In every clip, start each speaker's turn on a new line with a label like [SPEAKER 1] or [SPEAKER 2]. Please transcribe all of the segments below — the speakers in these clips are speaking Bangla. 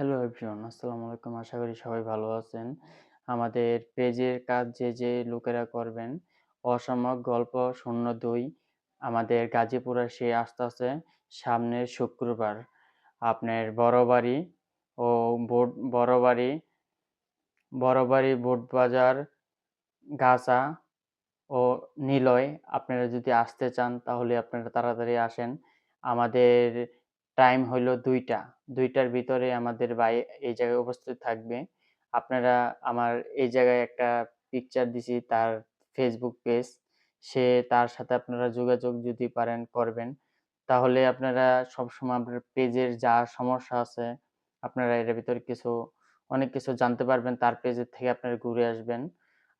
[SPEAKER 1] হ্যালো এভরিওয়ান আসসালামু আলাইকুম। আশা করি সবাই ভালো আছেন। আমাদের পেজের কাজ যে যে লোকেরা করবেন, অসাময়িক গল্প, শূন্য দুই, আমাদের গাজীপুরে সে আসতেছে সামনের শুক্রবার। আপনার বড়বাড়ি ও বোট, বড়বাড়ি বড়বাড়ি বোট বাজার গাছা ও নিলয়, আপনারা যদি আসতে চান তাহলে আপনারা তাড়াতাড়ি আসেন। আমাদের টাইম হলো দুইটা। দুইটার ভিতরে আমাদের ভাই এই জায়গায় উপস্থিত থাকবে। আপনারা আমার এই জায়গায় একটা পিকচার দিছি, তার ফেসবুক পেজ সে তার সাথে আপনারা যোগাযোগ যদি পারেন, করবেন। তাহলে আপনারা সবসময় আপনার পেজের যা সমস্যা আছে, আপনারা এর ভিতরে কিছু, অনেক কিছু জানতে পারবেন। তার পেজের থেকে আপনারা ঘুরে আসবেন।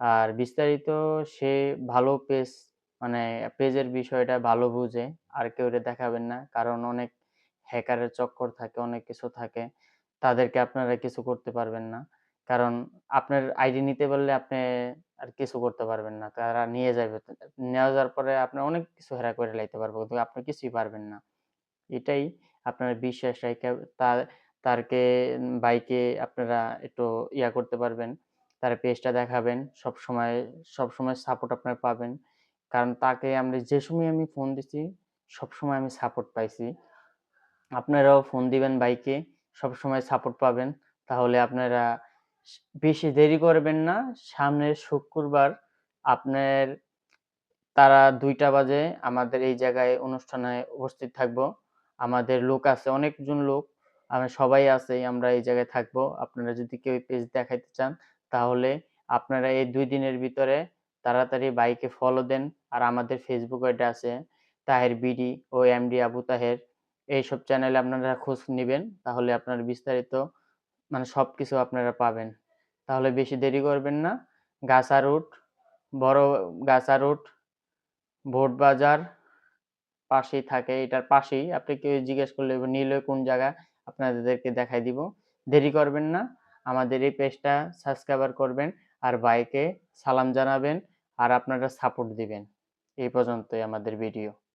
[SPEAKER 1] আর বিস্তারিত সে ভালো পেজ মানে পেজের বিষয়টা ভালো বুঝে, আর কেউ দেখাবেন না। কারণ অনেক হ্যাকারের চক্কর থাকে, অনেক কিছু থাকে, তাদেরকে আপনারা কিছু করতে পারবেন না। কারণ আপনার আইডি নিতে পারলে আপনি আর কিছু করতে পারবেন না। তারা নিয়ে যাবে নিয়ে যাওয়ার পরে আপনি অনেক কিছু হেরা করে লাইতে পারব, কিন্তু আপনি কিছুই পারবেন না। এটাই আপনার বিশ্বাস রেখে তার তারকে বাইকে আপনারা একটু ইয়া করতে পারবেন, তার পেজটা দেখাবেন, সব সময় সব সময় সাপোর্ট আপনার পাবেন। কারণ তাকে আমরা যে সময় আমি ফোন দিছি, সব সময় আমি সাপোর্ট পাইছি। আপনারাও ফোন দিবেন বাইকে সবসময় সাপোর্ট পাবেন। তাহলে আপনারা বেশি দেরি করবেন না। সামনের শুক্রবার আপনার তারা দুইটা বাজে আমাদের এই জায়গায় অনুষ্ঠানে উপস্থিত থাকব। আমাদের লোক আছে, অনেকজন লোক। আমরা সবাই আছে, আমরা এই জায়গায় থাকব। আপনারা যদি কেউ পেজ দেখাইতে চান, তাহলে আপনারা এই দুই দিনের ভিতরে তাড়াতাড়ি বাইকে ফলো দেন। আর আমাদের ফেসবুক আইডি আছে, তাহের বিডি ও এমডি আবু তাহের। এইসব চ্যানেলে আপনারা খোঁজ নেবেন, তাহলে আপনার বিস্তারিত মানে সব কিছু আপনারা পাবেন। তাহলে বেশি দেরি করবেন না। গাছা রুট, বড় গাছা রুট, ভোট বাজার পাশেই থাকে, এটার পাশেই। আপনি কেউ জিজ্ঞেস করলে নিলে কোন জায়গা, আপনাদেরকে দেখাই দিব। দেরি করবেন না, আমাদের এই পেজটা সাবস্ক্রাইবার করবেন আর বাইকে সালাম জানাবেন আর আপনারা সাপোর্ট দিবেন। এই পর্যন্তই আমাদের ভিডিও